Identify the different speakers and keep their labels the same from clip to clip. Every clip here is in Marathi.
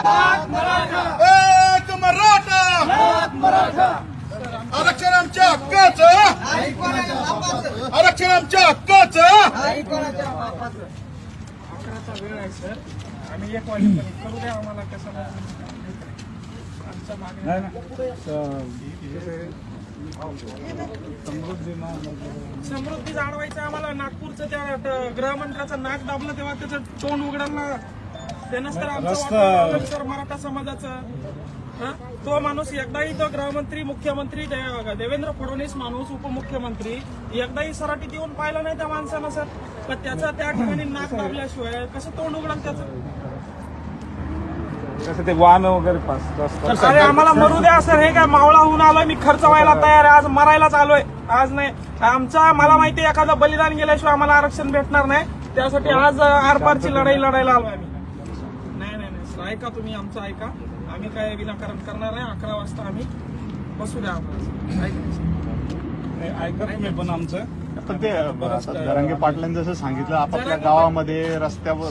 Speaker 1: एक मराठा. आरक्षण आमच्या हक्काचं. आरक्षण आमच्या हक्काचं.
Speaker 2: अकराचा वेळ आहे सर. आम्ही एक वाजेपर्यंत करू द्या आम्हाला कसं आमच्या समृद्धी जाणवायचं आम्हाला. नागपूरचं त्या गृहमंत्र्याचं नाक दाबलं तेव्हा त्याचं तोंड उघडायला त्यानंच तर आमचं वातावरण झालं सर मराठा समाजाचं? तो माणूस एकदाही तो गृहमंत्री मुख्यमंत्री देवेंद्र फडणवीस माणूस उपमुख्यमंत्री एकदाही सराटीत येऊन पाहिलं नाही त्या माणसानं सर. पण त्याचं त्या ठिकाणी नाक दाबल्याशिवाय कसं तोंड उघडलं त्याचं?
Speaker 3: कसं ते वाहन वगैरे पास
Speaker 2: अरे आम्हाला मरू द्या सर. हे काय मावळा होऊन आलोय मी खर्च व्हायला तयार आहे. आज मरायलाच आलोय. आज नाही. आमचा मला माहिती एखादं बलिदान गेल्याशिवाय आम्हाला आरक्षण भेटणार नाही. त्यासाठी आज आरपारची लढाई लढायला आलोय आम्ही. सर ऐका तुम्ही आमचं ऐका. आम्ही काय विनाकारण करणार नाही अकरा वाजता आम्ही बसू द्या ऐका.
Speaker 3: तुम्ही पण आमचं.
Speaker 4: ते जरांगे पाटलांनी जसं सांगितलं आपापल्या गावामध्ये रस्त्यावर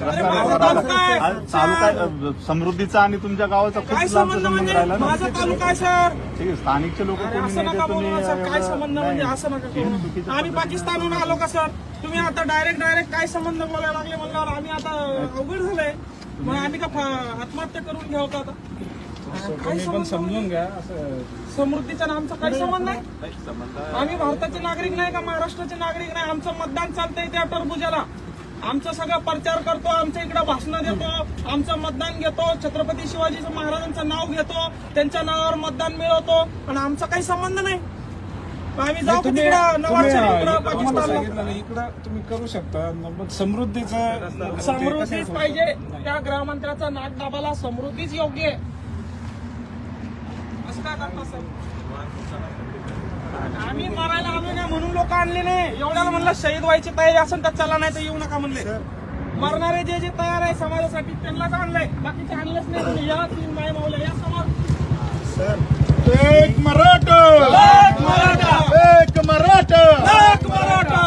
Speaker 2: तालुका आहे.
Speaker 4: समृद्धीचा आणि तुमच्या गावाचा
Speaker 2: काय
Speaker 4: खूप
Speaker 2: संबंध
Speaker 4: संबंध
Speaker 2: म्हणजे?
Speaker 4: राहिला ना.
Speaker 2: माझा तालुका आहे सर.
Speaker 4: ठीक आहे स्थानिकचे लोक
Speaker 2: काय संबंध म्हणजे. असं नका आम्ही. पाकिस्तानहून आलो का सर? तुम्ही आता डायरेक्ट डायरेक्ट काय संबंध बोलायला लागले म्हणल्यावर आम्ही आता अवघड झालंय. मग आम्ही का फ- आत्महत्या करून घ्यावं का आता? काय
Speaker 3: तुम्ही पण
Speaker 2: संबंध
Speaker 3: समजून घ्या असं
Speaker 2: समृद्धीचा आणि आमचा काही संबंध नाही? आम्ही भारताचे नागरिक नाही का? महाराष्ट्राचे नागरिक नाही? आमचं मतदान चालतंय त्या टरबुजाला. आमचं सगळं प्रचार करतो आमच्या इकडे भाषणं देतो आमचं मतदान घेतो छत्रपती शिवाजी महाराजांचं नाव घेतो त्यांच्या नावावर मतदान मिळवतो आणि आमचा काही संबंध नाही. आम्ही जाऊ
Speaker 3: तुम्ही तुम्ही
Speaker 2: इकडं
Speaker 3: आम्हाला
Speaker 2: पाकिस्तानला
Speaker 3: सांगितलं ना, इकडं तुम्ही करू शकता. मग समृद्धीचं
Speaker 2: समृद्धीच पाहिजे. त्या गृहमंत्र्याचा नाक दाबाला समृद्धीच योग्य आहे. असं काय करता सर? आम्ही मारायला आलो नाही म्हणून लोक आणले नाही. एवढ्याला म्हणलं शहीद व्हायची तयारी असेल तर चला नाही तर येऊ नका म्हणले. मरणारे जे जे तयार आहे समाजासाठी त्यांनाच आणलंय. बाकीचे आणलेच नाही तुम्ही या तीन माय मावल्या या समोर.
Speaker 1: एक मराठा.
Speaker 2: एक मराठा
Speaker 1: एक मराठा
Speaker 2: एक मराठा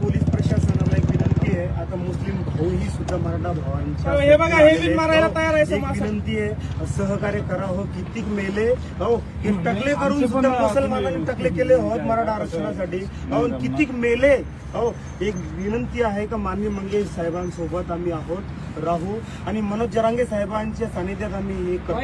Speaker 5: पोलीस प्रशासनाला एक विनंती आहे आता मुस्लिम भाऊ ही सुद्धा मराठा भावांच्या
Speaker 2: हो, बघा, हे मारायला तयार आहे समाज.
Speaker 5: विनंती आहे सहकार्य करा हो कितीक मेले. हो हे टकले करून सुद्धा मुसलमानांनी टकले केले होत मराठा आरक्षणासाठी. हो आणि कितीक मेले. हो एक विनंती आहे का माननीय मंगेश साहेबांसोबत आम्ही आहोत राहू. आणि मनोज जरांगे साहेबांच्या सानिध्यात आम्ही हे करतो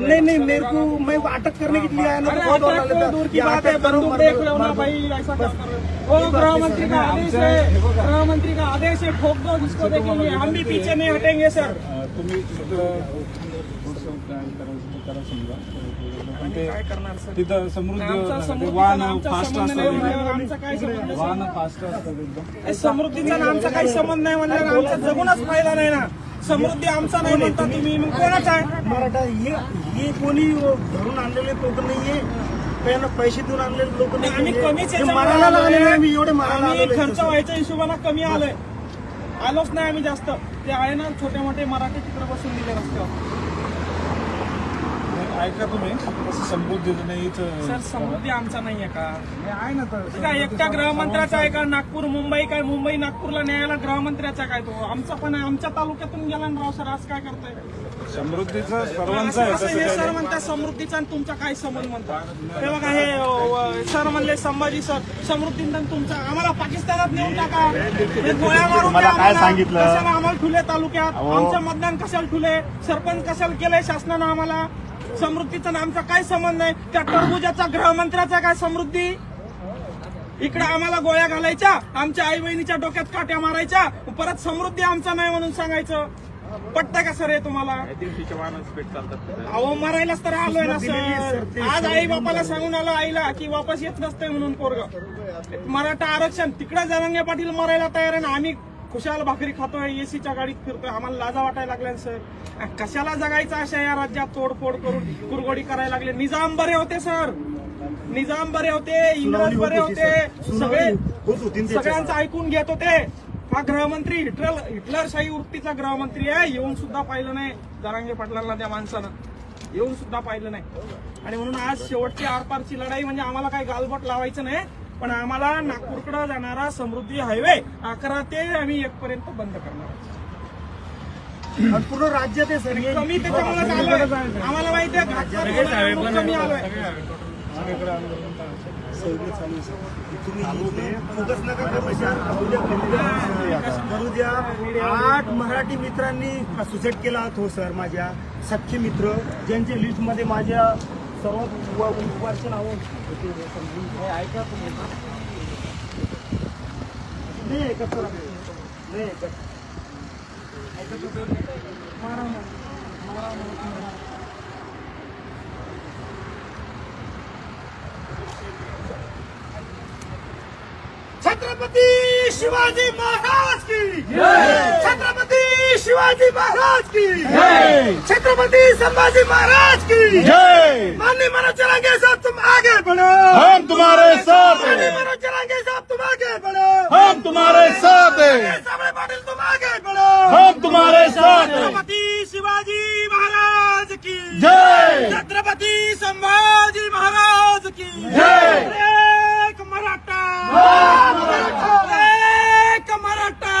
Speaker 5: नहीं नहीं मेरे को मैं अटक करने के लिए आया ना तो बहुत
Speaker 2: तो बात है.
Speaker 5: अटैक करो,
Speaker 2: बंदूक
Speaker 5: मार
Speaker 2: देख
Speaker 5: दो,
Speaker 2: लो ना
Speaker 5: मार दो।
Speaker 2: भाई ऐसा क्या कर रहे हो? वो गृह मंत्री का आदेश है। गृह मंत्री का आदेश है ठोक दो जिसको देखेंगे हम भी पीछे नहीं हटेंगे सर।
Speaker 3: तुम्ही समजा
Speaker 2: काय करणार सर?
Speaker 3: तिथं समृद्धी
Speaker 2: समृद्धीचा
Speaker 3: वाहन
Speaker 2: आमचा
Speaker 3: फास्ट
Speaker 2: संबंध नाही म्हणल्यावर
Speaker 3: असतात
Speaker 2: आमचा काय संबंध सर?
Speaker 3: वाहन फास्ट असतात एकदम.
Speaker 2: ए, समृद्धीचा आणि आमचा काही संबंध नाही म्हणल्यावर आमचा जगूनच फायदा नाही ना. समृद्धी आमचा नाही म्हणता तुम्ही. मग कोणाचा आहे?
Speaker 5: मराठा हे हे कोणी धरून आणलेले लोक नाहीये. त्यांना पैसे देऊन आणलेले लोक नाही
Speaker 2: आम्ही कमीच
Speaker 5: मारायला
Speaker 2: आलोय.
Speaker 5: मी एवढे मारायला
Speaker 2: आम्ही
Speaker 5: आलेलो
Speaker 2: खर्च
Speaker 5: आहे.
Speaker 2: व्हायच्या हिशोबाने कमी आलोय आलोच नाही आम्ही जास्त ते आहे ना छोटे मोठे मराठी तिकडे बसून दिले रस्त्यावर
Speaker 3: ऐका तुम्ही. कसं समृद्धीचं नाही इथं.
Speaker 2: सर समृद्धी आमचा नाहीये का?
Speaker 3: हे आहे ना तर.
Speaker 2: काय एकट्या गृहमंत्र्याचा आहे का? नागपूर मुंबई काय? मुंबई नागपूरला न्यायला गृहमंत्र्याचा काय तो? आमचा पण आहे. आमच्या तालुक्यातून गेला ना राव सर आज काय करताय?
Speaker 3: समृद्धीचं सर्वांचं आहे तसं
Speaker 2: हे सर. म्हणतात समृद्धीचा आणि तुमचा काय संबंध म्हणतात? हे बघा हे सर म्हणले संभाजी सर समृद्धीचा आणि तुमचा आम्हाला पाकिस्तानात नेऊन टाका. हे गोळ्या मारून
Speaker 4: काय. सांगितलं?
Speaker 2: आम्हाला ठुले तालुक्यात. आमचं मतदान कशाला ठुले? सरपंच कशाला केलंय शासनानं आम्हाला? समृद्धीचा आमचा काय संबंध नाही त्या टरबुजाचा गृहमंत्र्याचा काय समृद्धी? इकडे आम्हाला गोळ्या घालायच्या आमच्या आई बहिणीच्या डोक्यात काट्या मारायच्या परत समृद्धी आमचा नाही म्हणून सांगायचं. पटतं का सर हे तुम्हाला? अहो मरायलाच तर आलोय ना सर. आज आई बापाला सांगून आलो आईला की वापस येत नसतंय म्हणून पोरग. मराठा आरक्षण तिकडे जरंगे पाटील मरायला तयार आहे ना आम्ही खुशाल भाकरी खातोय एसीच्या गाडीत फिरतोय आम्हाला लाजा वाटायला लागल्या सर. कशाला जगायचं अशा या राज्यात तोडफोड करून कुरगोडी करायला लागले? निजाम बरे होते सर. निजाम बरे होते इंग्रज बरे होते सगळे. सगळ्यांचं ऐकून घेत होते. हा गृहमंत्री हिटलर हिटलरशाही वृत्तीचा गृहमंत्री आहे. येऊन सुद्धा पाहिलं नाही. जरांगे पाटलांना त्या माणसानं. येऊन सुद्धा पाहिलं नाही. आणि म्हणून आज शेवटची आरपारची लढाई म्हणजे आम्हाला काही गालबोट लावायचं नाही. पण आम्हाला नागपूरकडे जाणारा समृद्धी हायवे अकरा ते आम्ही एक पर्यंत बंद करणार
Speaker 5: पूर्ण राज्यात आहे सर हे.
Speaker 3: कमी त्याच्यामुळे आम्हाला माहिती आहे घातपात म्हणून कमी आलोय
Speaker 5: सगळं चालू आहे, सर. तुम्ही इथले फोकस नका करू सर. करू द्या, करू द्या. करू द्या आठ मराठी मित्रांनी सुसाईड केला हो सर माझ्या सख्खे मित्र ज्यांच्या लिस्टमध्ये माझ्या सर्वात व- वरचे नाव. हे ऐका तुम्ही. नाही ऐकत सर नाही ऐकत
Speaker 2: छत्रपती शिवाजी महाराज की छत्रपति शिवाजी महाराज की। छत्रपति संभाजी महाराज की।
Speaker 1: जय।
Speaker 2: माननीय मनोज चलांगे साहब तुम आगे बढ़ो।
Speaker 1: हम तुम्हारे साथ
Speaker 2: माननीय
Speaker 1: हैं
Speaker 2: मनोज चलांगे साहब तुम आगे बढ़ो
Speaker 1: हम तुम्हारे साथ हैं
Speaker 2: सामने पाटिल तुम आगे बढ़ो
Speaker 1: हम तुम्हारे साथ हैं
Speaker 2: छत्रपति शिवाजी महाराज की
Speaker 1: जय
Speaker 2: छत्रपति संभाजी महाराज की
Speaker 1: जय
Speaker 2: एक मराठा एक मराठा